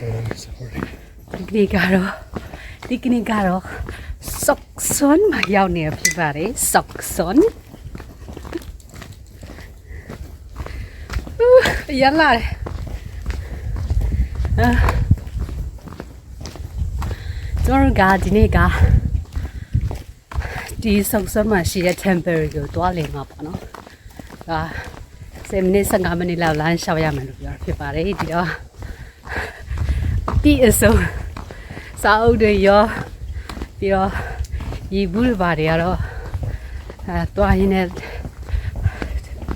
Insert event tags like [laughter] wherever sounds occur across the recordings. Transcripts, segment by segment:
sorry ဒီကနေ့ကတော့ဒီကနေ့ကတော့ဆော့ဆွန်မှာရောက်နေဖြစ်ပါတယ်ဆော့ဆွန်ရလာတယ်အာကျွန်တော်ကဒီနေ့ကဒီဆော့ဆွန်မှာရှိတဲ့ temporary ကိုတွားလည်မှာပေါ့နော်ဒါ10မိနစ်15မိနစ်လောက်လမ်းလျှောက်ရမယ်လို့ပြောတာဖြစ်ပါတယ်ဒီတော့ ပြီးအစုံစာအုပ်တွေရောပြီးတော့ရေဘူးတွေဘာတွေကတော့အဲတွားရင်းနဲ့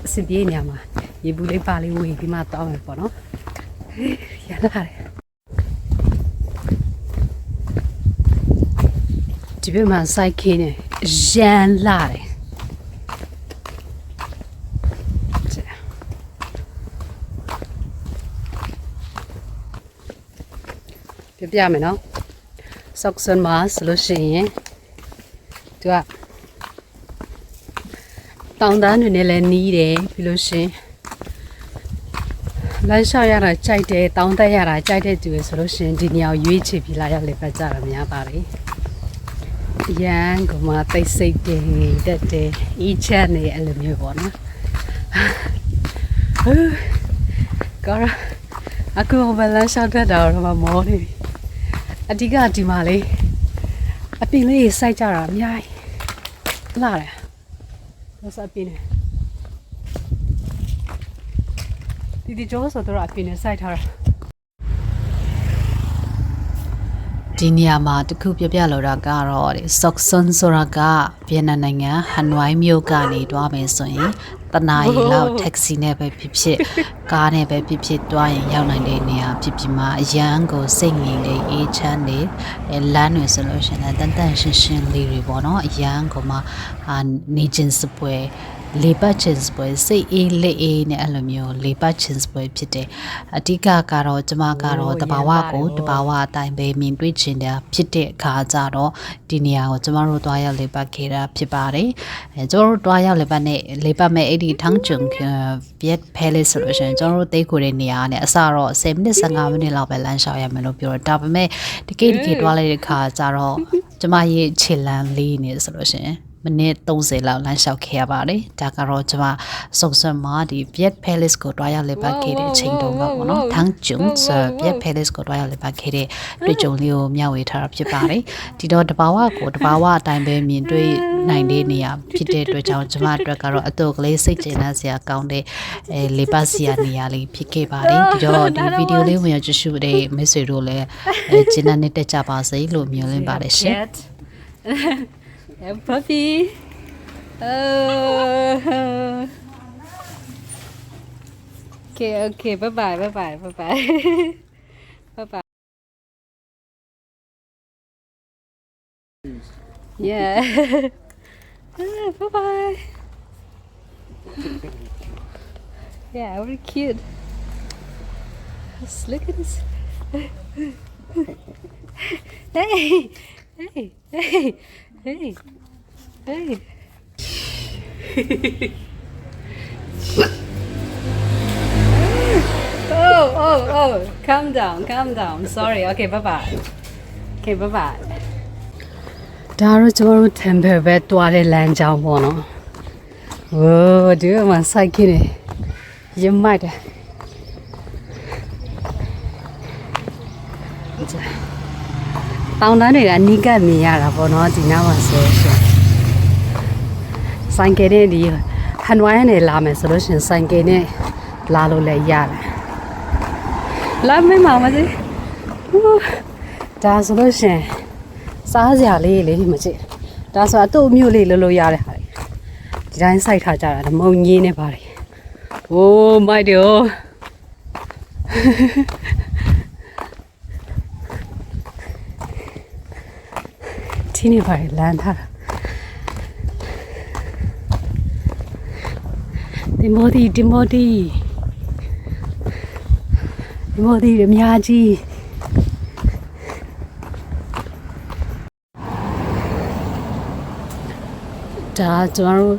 အစပြေးနေမှာရေဘူးလေးပါလေးဝေပြီးမှတောင်းမယ်ပေါ့နော်ဟေးရလာတယ်ဒီဘက်မှာစိုက်ခင်းနေရန်လာတယ် ပြပြမယ်နော်ဆောက်ဆွန်မှာဆိုလို့ရှိရင်သူကတောင်တန်းတွေနဲ့လည်းနီးတယ်ပြီးလို့ရှိရင်လမ်းလျှောက်ရတာကြိုက်တယ်တောင်းတက်ရတာကြိုက်တဲ့သူတွေဆိုလို့ရှိရင်ဒီနေရာကိုရွေးချယ်ပြီးလာရောက်လေပတ်ကြတာများပါတယ်ရန်ကမှတိတ်ဆိတ်တယ်တက်တယ်အီးချက်နေအဲ့လိုမျိုးပေါ့နော်ဟူးကောရအခုဘယ်လမ်းလျှောက်တတ်တာတော့မမောနေပြီ အဓိကဒီမှာလေအပင်လေးစိုက်ကြတာအများကြီးလာတယ်ဒါစအပင်နဲ့ဒီဒီကျောဆိုတော့အပင်နဲ့စိုက်ထားတာဒီနေရာမှာတခုပြပြလို့တာကတော့ဆော့ဆွန်ဆိုတာကဗီယက်နမ်နိုင်ငံဟန်ဝိုင်းမြို့ကနေတွားမယ်ဆိုရင် တနာရီလောက်တက္ကစီနဲ့ပဲဖြစ်ဖြစ်ကားနဲ့ပဲဖြစ်ဖြစ်တွားရင်ရောက်နိုင်တဲ့နေရာဖြစ်ဖြစ်မှာအရန်ကိုစိတ်ငြိမ်တဲ့အေးချမ်းတဲ့အဲလမ်းတွေဆိုလို့ရှိရင်တန်တန်ရှင်းရှင်းလေးတွေပေါ့နော်အရန်ကိုမှအာနေချင်းစပွဲ လေပတ်ချင်စပွဲစိတ်အေးလက်အေးနဲ့အဲ့လိုမျိုးလေပတ်ချင်စပွဲဖြစ်တယ်အဓိကကတော့ကျမကတော့တဘာဝကိုတဘာဝအတိုင်းပဲမြင်တွေ့ချင်တယ်ဖြစ်တဲ့အခါကျတော့ဒီနေရာကိုကျမတို့တွားရောက်လေပတ်ခဲ့တာဖြစ်ပါတယ်အဲကျမတို့တွားရောက်လေပတ်နဲ့လေပတ်မဲ့အဲ့ဒီထန်းကျုံဗီယက်ဖဲလေးဆိုလို့ရှိရင်ကျမတို့တိတ်ခိုတဲ့နေရာနဲ့အစတော့10မိနစ်15မိနစ်လောက်ပဲလမ်းလျှောက်ရမယ်လို့ပြောတော့ဒါပေမဲ့တကိတကိတွားလိုက်တဲ့အခါကျတော့ကျမရဲ့ခြေလမ်းလေးနေဆိုလို့ရှိရင် မိနစ်30လောက်လမ်းလျှောက်ခဲ့ရပါတယ်။ဒါကတော့ကျွန်မစုံစမ်းမှာဒီ Viet Palace ကိုတွားရောက်လေပတ်ခဲ့တဲ့အချိန်တုန်းကပေါ့နော်။ထန်းကျုံဆာ Viet Palace ကိုတွားရောက်လေပတ်ခဲ့တဲ့တွေ့ကြုံလေးကိုမျှဝေထားတာဖြစ်ပါတယ်။ဒီတော့တဘာဝကိုတဘာဝအတိုင်းပဲမြင်တွေ့နိုင်တဲ့နေရာဖြစ်တဲ့အတွက်ကြောင့်ကျွန်မအတွက်ကတော့အတူကလေးစိတ်ကျေနပ်စရာကောင်းတဲ့အဲလေပတ်စရာနေရာလေးဖြစ်ခဲ့ပါတယ်။ဒီတော့ဒီဗီဒီယိုလေးဝင်ရကြည့်ရှုတဲ့မိတ်ဆွေတို့လည်းအဲကျေနပ်နေတတ်ကြပါစေလို့မျှော်လင့်ပါတယ်ရှင်။ Yeah, puppy. Oh. Okay, okay. Bye bye. Bye bye. Bye bye. [laughs] bye bye. Yeah. [laughs] Ah, bye bye. Yeah, very cute. Let's look at this. [laughs] hey, hey, hey, hey, hey. oh, oh, oh, calm down, calm down. Sorry. Okay, bye bye. Okay, bye bye. ဒါတော့ကျွန်တော်တို့ temple ပဲတွားတဲ့လမ်းကြောင်းပေါ့နော်။ဝိုးဒီမှာစိုက်ခင်းနေရမိုက် တယ်။တောင်တန်းတွေကအနီးကပ်မြင်ရတာပေါ့နော်ဒီနားမှာဆိုရှင်။ဆိုင်ကယ်နဲ့ဒီဟန်ဝိုင်းနဲ့လာမယ်ဆိုလို့ရှရင်ဆိုင်ကယ်နဲ့လာလို့လည်းရတယ်။လာမေးမှာမသိဘူး။ဒါဆိုလို့ရှရင်စားစရာလေးလေးမကြည့်ဒါဆိုအတုပ်မျိုးလေးလို့လို့ရတဲ့ဟာလေဒီတိုင်းစိုက်ထားကြတာဓမုံကြီးနေပါတယ်โอ้မိုက်တ ယ်ဒီနေပါလေလမ်းထားတာဒီမိုဒီဒီမိုဒီဒီမိုဒီအများကြီးဒါကျွန်တော်တို့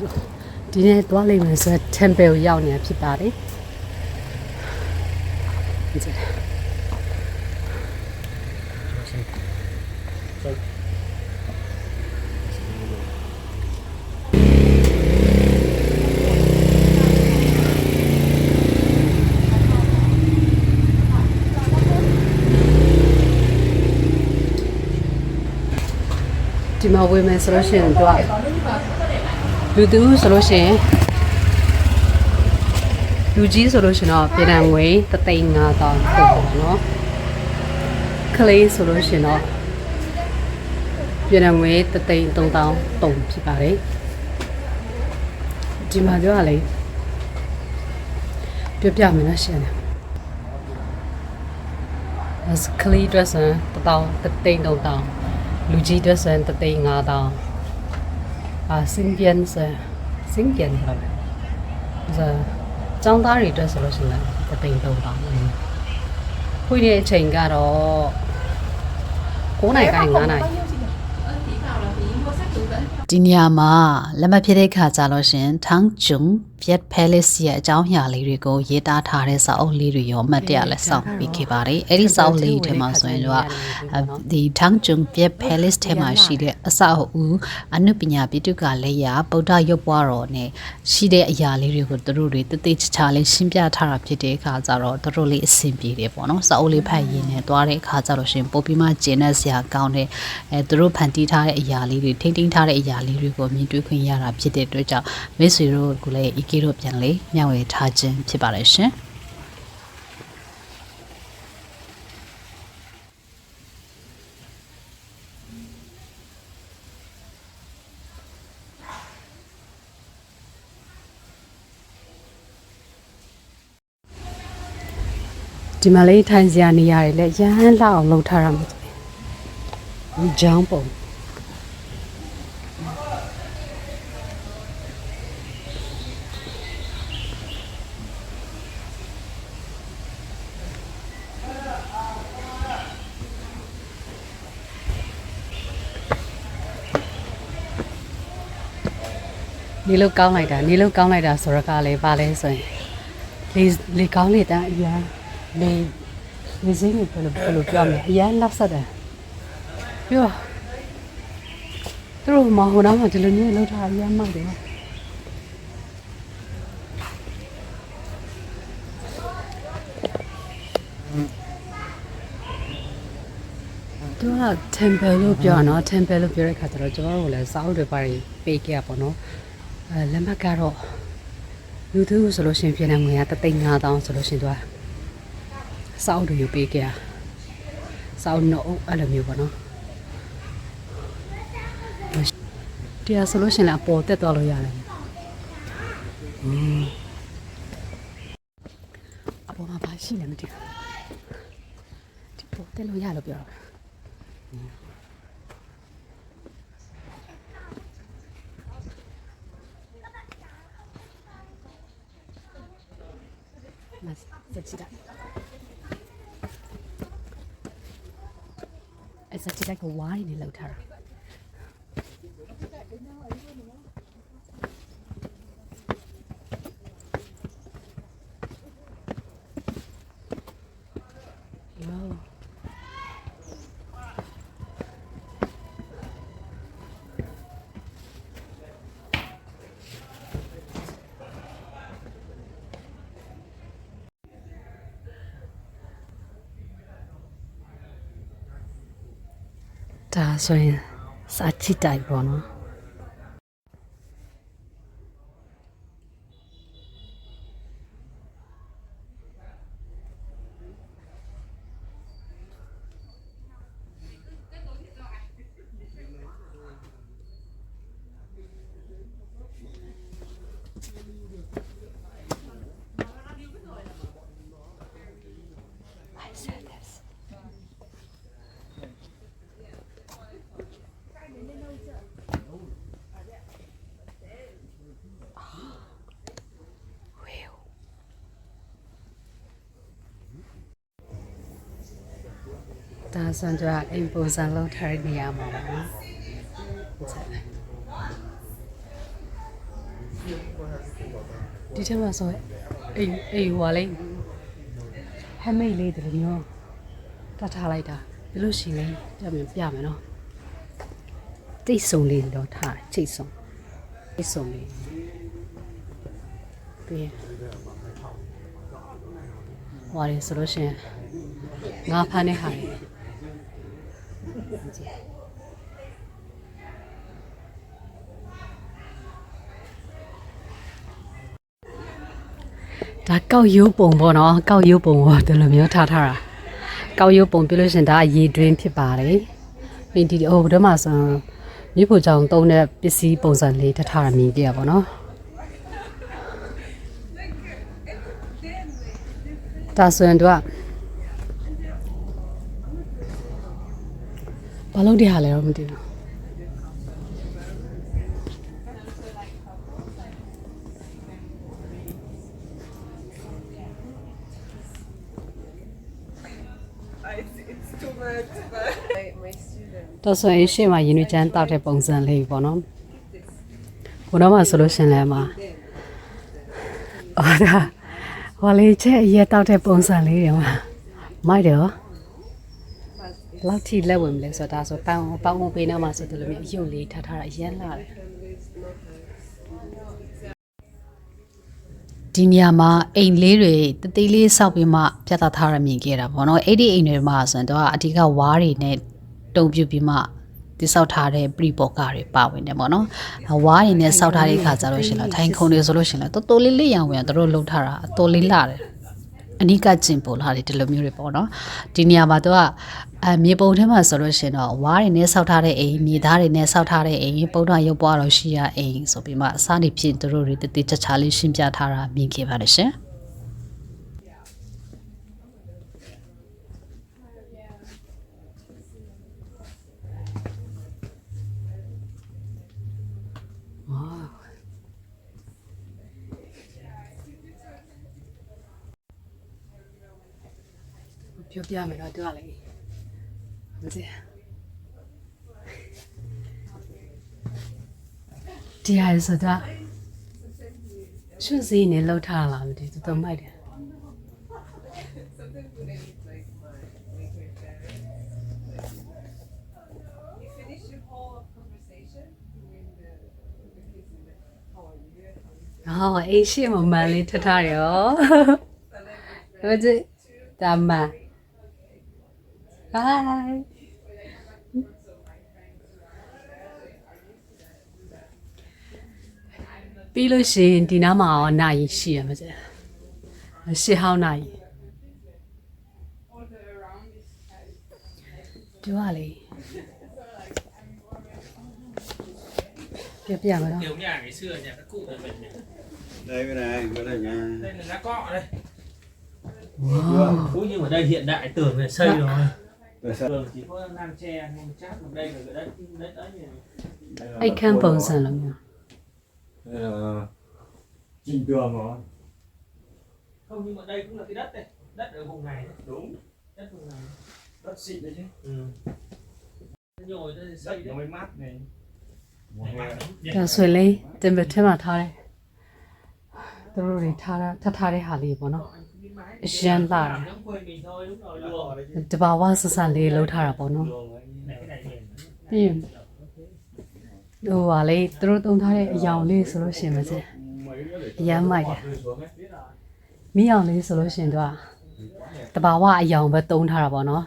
ဒီနေ့သွားလိမ့်မယ်ဆိုတော့ temple ကိုရောက်နေတာဖြစ်ပါတယ် ဒီမှာဝယ်မယ်ဆိုလို့ရှိရင်တို့ကလူသူဆိုလို့ရှိရင်လူကြီးဆိုလို့ရှိရင်တော့ပြည်တံငွေ35000တောင်းပို့ပါနော်ကလေးဆိုလို့ရှိရင်တော့ပြည်တံငွေ33000ပုံဖြစ်ပါတယ်ဒီမှာပြောရလေပြပြမယ်နော်ရှင်။ဒါစကလေး dress 1000 3000 လူကြီးတွက်စံတသိန်း9000အာစင်ပြန်စံစင်ပြန်ပါပဲဇာចောင်းသားတွေအတွက်ဆိုလို့ရှိရင်တသိန်း3000ခွေးတဲ့အချိန်ကတော့9နိုင်ကိုင်း9နိုင်ဒီနေရာမှာလက်မဖြစ်တဲ့ခါကြလို့ရှင်ထန်းဂျုံဗက်ဖဲလစ်ရဲ့အကြောင်းအရာလေးတွေကိုရေးသားထားတဲ့စာအုပ်လေးတွေရောအမှတ်တရလက်ဆောင်ပေးခဲ့ပါတယ်။အဲ့ဒီစာအုပ်လေးထဲမှာဆိုရင်တော့ဒီထန်းကျုံဗက်ဖဲလစ်ထဲမှာရှိတဲ့အစအဦးအနုပညာပိတုကလည်းရဗုဒ္ဓရုပ်ပွားတော်နဲ့ရှိတဲ့အရာလေးတွေကိုသူတို့တွေတသိချာချာလေးရှင်းပြထားတာဖြစ်တဲ့အခါကျတော့သူတို့လေးအဆင်ပြေတယ်ပေါ့နော်။စာအုပ်လေးဖတ်ရင်းနဲ့သွားတဲ့အခါကျတော့ရှင်ပိုပြီးမှကျင်းတဲ့ဆရာကောင်းတဲ့အဲသူတို့ဖန်တီးထားတဲ့အရာလေးတွေထိမ့်သိမ်းထားတဲ့အရာလေးတွေကိုမြင်တွေ့ခွင့်ရတာဖြစ်တဲ့အတွက်ကြောင့်မိတ်ဆွေတို့ကလည်း EK တို့ပြန်လေမျှဝေထားခြင်းဖြစ်ပါတယ်ရှင်။ဒီမှာလေးထိုင်စရာနေရတယ်လေရမ်းလောက်အောင်လုပ်ထားတာမဟုတ်ဘူး။ကြောင်းပုံ နေလို့ကောင်းလိုက်တာနေလို့ကောင်းလိုက်တာဆိုတော့ကလည်းပါလဲဆိုရင်လေလေကောင်းလေတန်းအရန်လေလေစိမ့်ကိုဘယ်လိုဘယ်လိုပြောမလဲအရန်လက်ဆက်တယ်ပြီးတော့သူတို့မဟိုတော့မှဒီလိုမျိုးလောက်ထားအရန်မှတ်တယ်သူက temple လို့ပြောတာနော် temple လို့ပြောတဲ့ခါကျတော့ကျွန်တော်တို့လည်းစောင်းတွေပါပေးခဲ့ရပါတော့ အဲလက်မှတ်ကတော့လူသူဆိုလို့ရှရင်ပြည်နေငွေက3သိန်း5000ဆိုလို့ရှရင်သူကစောင်းတွေယူပေးခဲ့ရစောင်းတော့အဲ့လိုမျိုးပေါ့နော်တရားဆိုလို့ရှရင်လည်းအပေါ်တက်သွားလို့ရတယ်อืมအပေါ်မှာဘာရှိလဲမသိဘူးဒီပေါ်တက်လို့ရလို့ပြောတာ အဲစချစ်ကဝို ဒါဆိုရင်စာချစ်တိုက်ပေါ့နော် ဒါဆိုရင်ကျွန်တော်အိမ်ပုံစံလုံးထားတဲ့နေရာမှာပါနော်ဒီထက်မှဆိုရင်အိမ်အိမ်ဟွာလေးဟမ်မိတ်လေးတည်းမျိုးတတ်ထားလိုက်တာဘယ်လိုရှိလဲပြမယ်ပြမယ်နော်တိတ်ဆုံလေးတော့ထားတယ်ချိတ်ဆုံတိတ်ဆုံလေးပြီးဟွာလေးဆိုလို့ရှိရင်ငါဖမ်းတဲ့ဟာ ဘူးကြီးဒါကောက်ရိုးပုံပေါ့နော်ကောက်ရိုးပုံကိုဒီလိုမျိုးထားထားတာကောက်ရိုးပုံပြလို့ရှင်ဒါရေတွင်းဖြစ်ပါတယ်မင်းဒီဟိုဘယ်မှာဆိုမြို့ဖို့ကြောင်တုံးတဲ့ပစ္စည်းပုံစံလေးတထားမြည်ကြရပါတော့ဒါဆိုရင်တို့က ဘာလို့ဒီဟာလဲတော့မသိဘူးတော့ဆိုရင်ရှေ့မှာရင်းနှီးချမ်းတောက်တဲ့ပုံစံလေးပေါ့နော်ဘုတော့မှဆိုလို့ရှရင်လဲမှာအော်ဒါဟောလေးချက်အရက်တောက်တဲ့ပုံစံလေးတွေမှာမိုက်တယ်ဟော လောက်ထိလက်ဝင်မလဲဆိုတော့ဒါဆိုပန်းပန်းဝပေးနေမှာဆိုတယ်လို့မျိုးအယုတ်လေးထားထားတာအရင်လာတယ်ဒီနေရာမှာအိမ်လေးတွေတသေးလေးစောက်ပြီးမှပြတ်သားထားရမြင်ခဲ့တာပေါ့နော်အဲ့ဒီအိမ်တွေမှာဆိုရင်တော့အဓိကဝါးတွေနဲ့တုံပြပြီးမှတိဆောက်ထားတဲ့ပရိပေါ်ကားတွေပါဝင်တယ်ပေါ့နော်ဝါးတွေနဲ့စောက်ထားတဲ့ခါကျတော့ရှင်တော့ထိုင်ခုံတွေဆိုလို့ရှင်တော့တော်တော်လေးလေးရောင်ဝင်တော့လှုပ်ထားတာအတော်လေးလာတယ် အနိကကျင်ပေါ်လာတယ်ဒီလိုမျိုးတွေပေါ့နော်ဒီနေရာမှာတော့အမြေပုံထဲမှာဆိုလို့ရှင်တော့ဝါးတွေနဲ့စောက်ထားတဲ့အိမ်မြေသားတွေနဲ့စောက်ထားတဲ့အိမ်ပုံတော်ရုပ်ပွားတော့ရှိရအိမ်ဆိုပြီးမှအစားနေဖြစ်သူတို့တွေတတိချာချာလေးရှင်းပြထားတာမြင်ခဲ့ပါတယ်ရှင် ပြောပြမယ်တော့သူကလည်းမသိဒီဟာဆိုတော့ရှုစီနေလောက်ထားလားမသိသူတော့မိုက်တယ်ဟောအေးရှိမမန်လေးထထားရရောဟိုကြည့်ဒါမ န်ဟိုင်းပြီးလို့ရှိရင်ဒီနားမှာရောနိုင်ရှိရမစဲရှစ်ဟောင်းနိုင်ဒီကလေပြပြမတော့ kiểu nhà ngày xưa nhà các cụ là mình này. đây cái này cái này nha đây là lá cọ đây Ủa, nhưng mà đây hiện đại tường này xây rồi Anh can't bằng sản lắm nhỉ? Đây là trình tường rồi. Không nhưng mà đây cũng là cái đất này, đất ở vùng này. Đúng. Đất vùng này. Đất xịn đấy chứ. Ừ. Nhồi đây xây đấy. Nó mới mát này. Dạ, xuôi lấy, tìm về thêm mà thôi. Tôi rồi thả thả thả đi hà lì bọn nó. ယ်သူတို့တွေထားတာထပ်ထားတဲ့ဟာလေးပေါ့နော် Cái mái Cái gian làm lại. nó quên mình thôi đúng rồi Đất luồng to đấy chứ တဘာဝဆဆန်လေးလှုပ်ထားတာပေါ့နော် Luồng ấy. này cái này mềm ပြီးရင်ဟိုဟာလေသူတို့တုံထားတဲ့အယောင်လေးဆိုလို့ရှိရင်မစဲ mấy nữa để Dạ, cho mày nó à? bọt rơi xuống ấy. မိအောင်လေးဆိုလို့ရှိရင်တော့တဘာဝအယောင်ပဲတုံးထားတာပေါ့နော်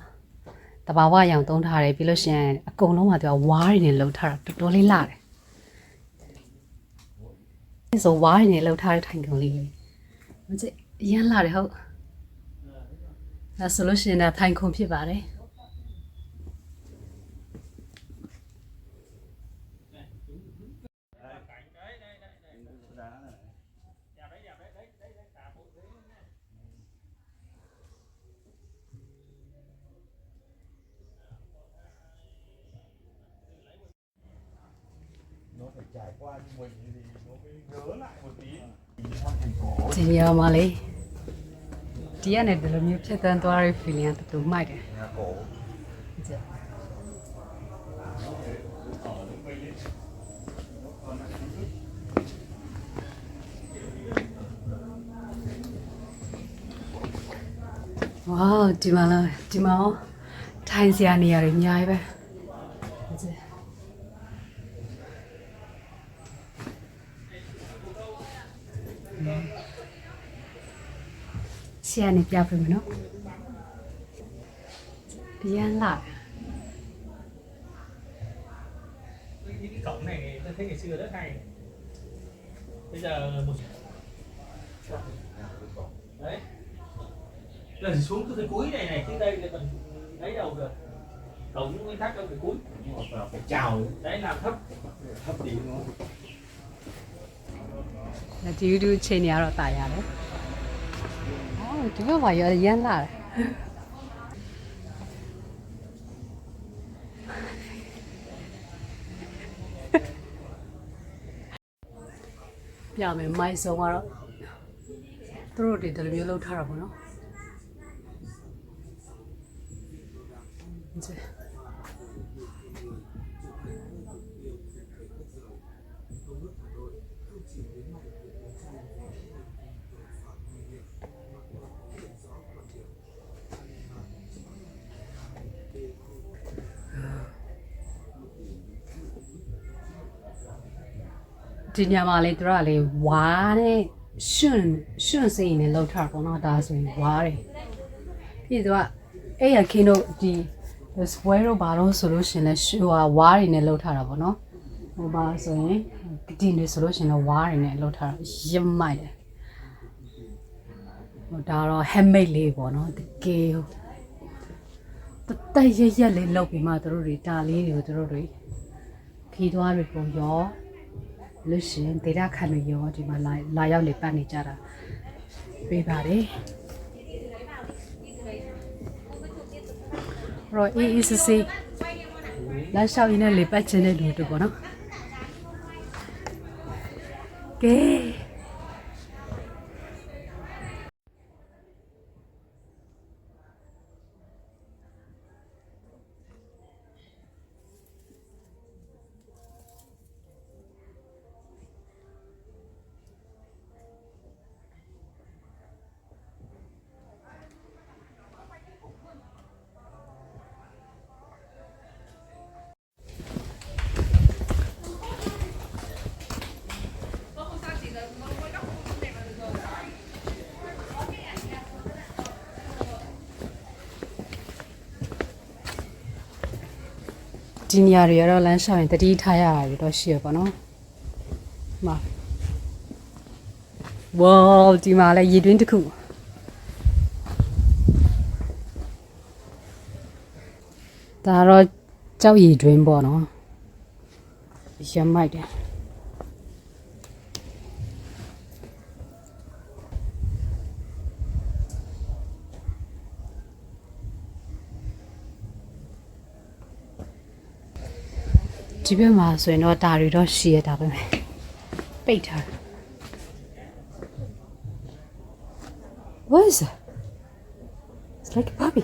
တဘာဝအယောင်တုံးထားတယ်ပြီးလို့ရှိရင်အကုန်လုံးကသူကဝါးတွေနဲ့လှုပ်ထားတာတော်တော်လေးလာတယ်ဒီဆိုဝါးတွေနဲ့လှုပ်ထားတဲ့ထိုင်ကုန်လေးပဲမစဲအ ရန်လာတယ်ဟုတ်ဒါဆိုလို့ရှိရင်တော့ထိုင်ခုံဖြစ်ပါတယ် nó phải trải qua ဒီနေရာမှာလေဒီကနေဒီလိုမျိုးဖြစ်တန်းသွားတဲ့ feeling ကတူမိုက်တယ် nhà cổ ဝေါဒီမှာလာဒီမှာရောထိုင်စရာနေရာတွေအများကြီးပဲဆ 시안에 비아프면은 비안 lại. Cái cổng này tôi thấy ngày xưa rất hay. Bây giờ một đấy. Lần xuống từ cái cuối này này tới đây là mình lấy đầu được. Cổng nguyên tắc đâu phải cuối. phải chào. Đấy làm thấp. Thấp thì nó là chỉ đưa trên nhà rồi tại nhà đấy. ဒီဘက်မှာရရမ်းလာတယ်ပြမယ်မိုက်ဆုံးကတော့သူတို့တွေဒီလိုမျိုးလှုပ်ထားတာပေါ့နော်ဒီ ဒီညမှာလေသူတို့ကလေဝါနဲ့ရှင်ရှင်စိတ်နဲ့လှုပ်ထားတာပေါ့နော်ဒါဆိုရင်ဝါတယ်ပြီးသူကအဲ့ရခင်းတို့ဒီစပွဲတို့ဘာလို့ဆိုလို့ရှင်လဲဟိုဟာဝါးတွေနဲ့လှုပ်ထားတာပေါ့နော်ဟိုပါဆိုရင်ဒီနေဆိုလို့ရှင်လဲဝါးတွေနဲ့လှုပ်ထားတာရမ်းမိုက်တယ်ဟိုဒါတော့ handmade လေးပေါ့နော်တကယ်တတက်ရရက်လေးလုပ်ပြီးမှသူတို့တွေဒါလေးတွေကိုသူတို့တွေခီးသွားတွေပုံရော လို့ရှရင်ဒေတာခံတွေရောဒီမှာလာလာရောက်နေပတ်နေကြတာပြပါတယ်ရောအေးအေးဆေးဆေးလာလျှောက်ရင်းနဲ့လေပတ်ခြင်းတဲ့လူတို့ပေါ့နော်ကဲ ဒီနေရာတွေကတော့လမ်းလျှောက်ရင်တတိထားရတာတွေတော့ရှိရပါတော့။မှာဝေါဒီမှာလည်းရေတွင်းတစ်ခုဒါတော့ကြောက်ရည်တွင်းပေါ့နော်။ရမိုက်တယ် ဒီဘက်မှာဆိုရင်တော့ဒါတွေတော့ရှိရတာပဲ။ပိတ်ထားတယ် What is that? It's like a puppy.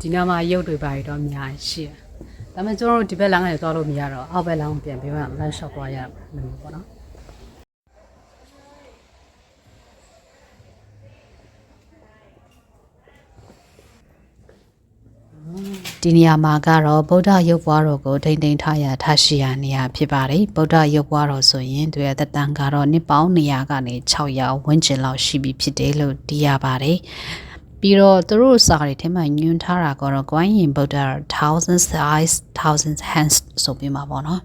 ဒီနားမှာရုပ်တွေပါရတော့အများကြီးရှိတယ်။ဒါပေမဲ့ကျွန်တော်တို့ဒီဘက်လမ်းကနေသွားလို့မရတော့အောက်ဘက်လမ်းကိုပြန်ပြီးတော့လမ်းလျှောက်သွားရမယ်လို့ပေါ့နော်။ ဒီနေရာမှာကတော့ဗုဒ္ဓရုပ်ပွားတော်ကိုထိမ့်သိမ်းထားရထားရှိရနေရဖြစ်ပါတယ်ဗုဒ္ဓရုပ်ပွားတော်ဆိုရင်သူရဲ့သက်တမ်းကတော့နှစ်ပေါင်း200ကနေ600ဝန်းကျင်လောက်ရှိပြီဖြစ်တယ်လို့သိရပါတယ်ပြီးတော့သူတို့စာတွေထဲမှာညွှန်ထားတာကတော့ Guan Yin Buddha thousands eyes thousands hands ဆိုပြီးမှာပေါ့နော်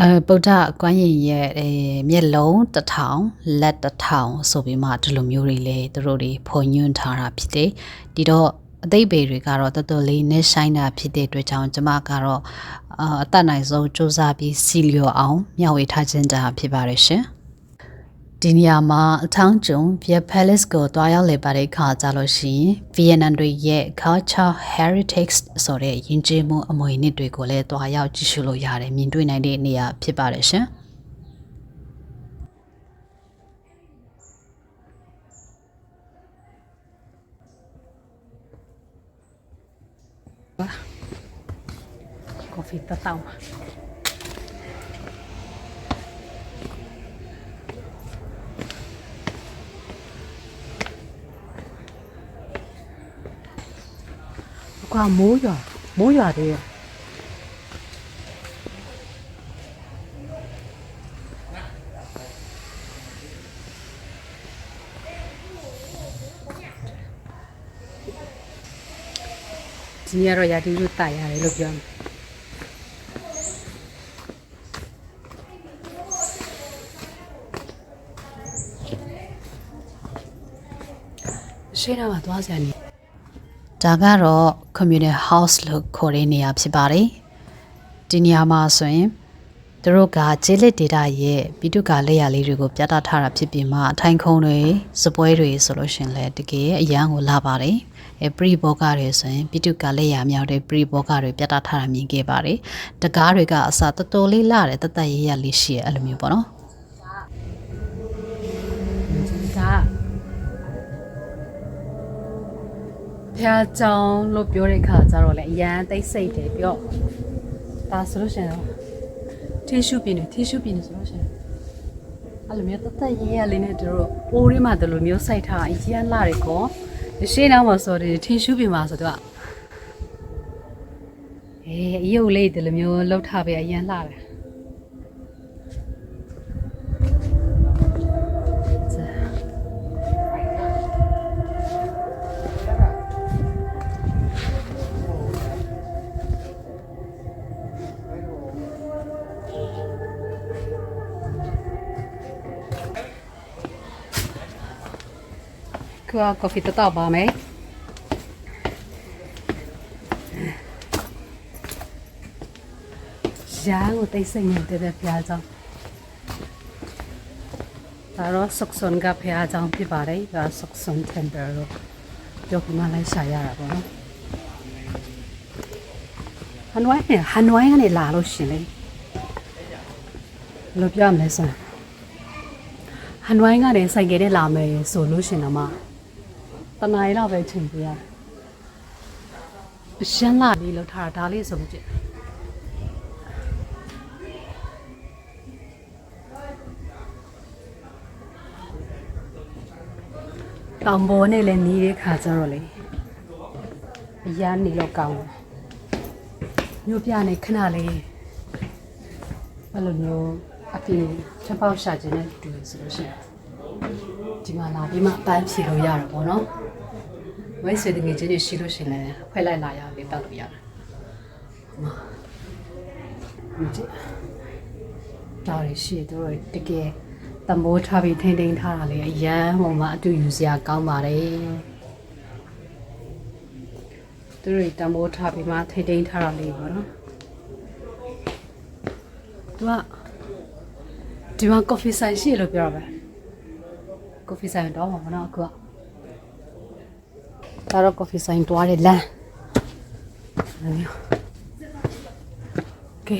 အဲဗုဒ္ဓကွမ်းရင်ရဲ့အဲမျက်လုံးတစ်ထောင်လက်တစ်ထောင်ဆိုပြီးမှဒီလိုမျိုးတွေလေသူတို့တွေဖွညွှန်းထားတာဖြစ်တယ်ဒီတော့ အသိပေတွေကတော့တော်တော်လေးနဲ့ဆိုင်တာဖြစ်တဲ့အတွက်ကြောင့်ကျမကတော့အာအတတ်နိုင်ဆုံးစူးစမ်းပြီးစီလျော်အောင်မျှဝေထားခြင်းတာဖြစ်ပါတယ်ရှင်ဒီနေရာမှာအထောင်းကျုံ Via Palace ကိုတွားရောက်လေပါတဲ့ခါကြလို့ရှိရင် Vietnam တွေရဲ့ culture heritage ဆိုတဲ့ယဉ်ကျေးမှုအမွေအနှစ်တွေကိုလည်းတွားရောက်ကြည့်ရှုလို့ရတယ်မြင်တွေ့နိုင်တဲ့နေရာဖြစ်ပါတယ်ရှင်။ coffee တတောင်းကွာမိုးရွာမိုးရွာတယ်ဒီနေ့ကတော့ရာတီလူတိုက်ရတယ်လို့ပြောတယ် ရှေ့တော့သွားစရာနေဒါကတော့ community house လို့ခေါ်တဲ့နေရာဖြစ်ပါတယ်ဒီနေရာမှာဆိုရင်သူတို့ကကျေးလက်ဒေတာရဲ့ပြည်သူ့ကလက်ရလေးတွေကိုပြသထားတာဖြစ်ပြီးမှအထိုင်ခုံတွေစပွဲတွေဆိုလို့ရှရင်လဲတကယ်အရန်ကိုလာပါတယ်အဲပရိဘောဂတွေဆိုရင်ပြည်သူ့ကလက်ရမြောက်တဲ့ပရိဘောဂတွေပြသထားတာမြင်ခဲ့ပါတယ်တကားတွေကအစတော်တော်လေးလာတယ်တသက်ရရလေးရှိရအဲ့လိုမျိုးပေါ့နော် ဖះကြောင်လို့ပြောတဲ့ခါကျတော့လေအရန်သိမ့်စိတ်တယ်ပြောဒါဆိုလို့ရှရင်တီရှူပြင်းနေတီရှူပြင်းနေဆိုလို့ရှရင်အဲ့လိုမျိုးတသက်ရေးရလေးနဲ့တို့ပိုးရင်းမှာဒီလိုမျိုးစိုက်ထားအရန်လာတယ်ကောရှင်းတော့မဆိုတယ်တီရှူပြင်းမှာဆိုတော့အေးအယုတ်လေးဒီလိုမျိုးလှုပ်ထားပဲအရန်လာတယ် คือကော်ဖီတတော့ပါမယ်ရာကိုတိတ်ဆိတ်နေတဲ့ဖျားကြောင့်ဒါတော့ဆုတ်စွန်ကဖျားကြောင့်ဖြစ်ပါတယ်ဒါဆုတ်စွန် temper လို့ပြောပြမလိုက်ရှာရတာပေါ့နော်ဟန်ဝိုင်းနဲ့ဟန်ဝိုင်းကနေလာလို့ရှင်လေဘယ်လို့ပြောမလဲဆိုရင်ဟန်ဝိုင်းကနေစိုက်ကယ်နဲ့လာမယ်ဆိုလို့ရှင်တော့မှ တနားရီလောက်ပဲချိန်ပြရတယ်။ရှမ်းလာလေးလောက်ထားတာဒါလေးဆိုကြည့်။တောင်ပေါ်နဲ့လည်းနီးတဲ့ခါကျတော့လေအရန်နေတော့ကောင်းတယ်။မြို့ပြနေခဏလေးအဲ့လိုမျိုးအပြင်ချက်ပေါက်ရှာခြင်းနဲ့တူဆိုလို့ရှိရင်ဒီမှာလာပြီးမှအပန်းဖြေလို့ရတာပေါ့နော်။ ဝိုင်းဆွေတငယ်ချင်းတွေရှိလို့ရှိရင်လည်းဖွဲ့လိုက်လာရလေးတောက်လို့ရတယ်။ဟုတ်ကြည့်။ဒါရရှိတို့တကယ်တမိုးထားပြီးထိမ့်ထိန်ထားတာလေအရန်ဟိုမှာအတူယူစရာကောင်းပါတယ်။သူတို့တမိုးထားပြီးမှထိမ့်ထိန်ထားတာလေးပေါ့နော်။သူကဒီမှာ coffee ဆိုင်ရှိလို့ပြောတာပဲ။ coffee ဆိုင်တော့မှာမနော်အခုက ဒါတော့ coffee ဆိုင်တွားတဲ့လမ်းအဲ့လိုမျိုးကဲ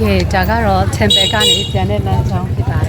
ကဲ ဒါကတော့ temple ကနေပြန်တဲ့လမ်းကြောင်းဖြစ်ပါ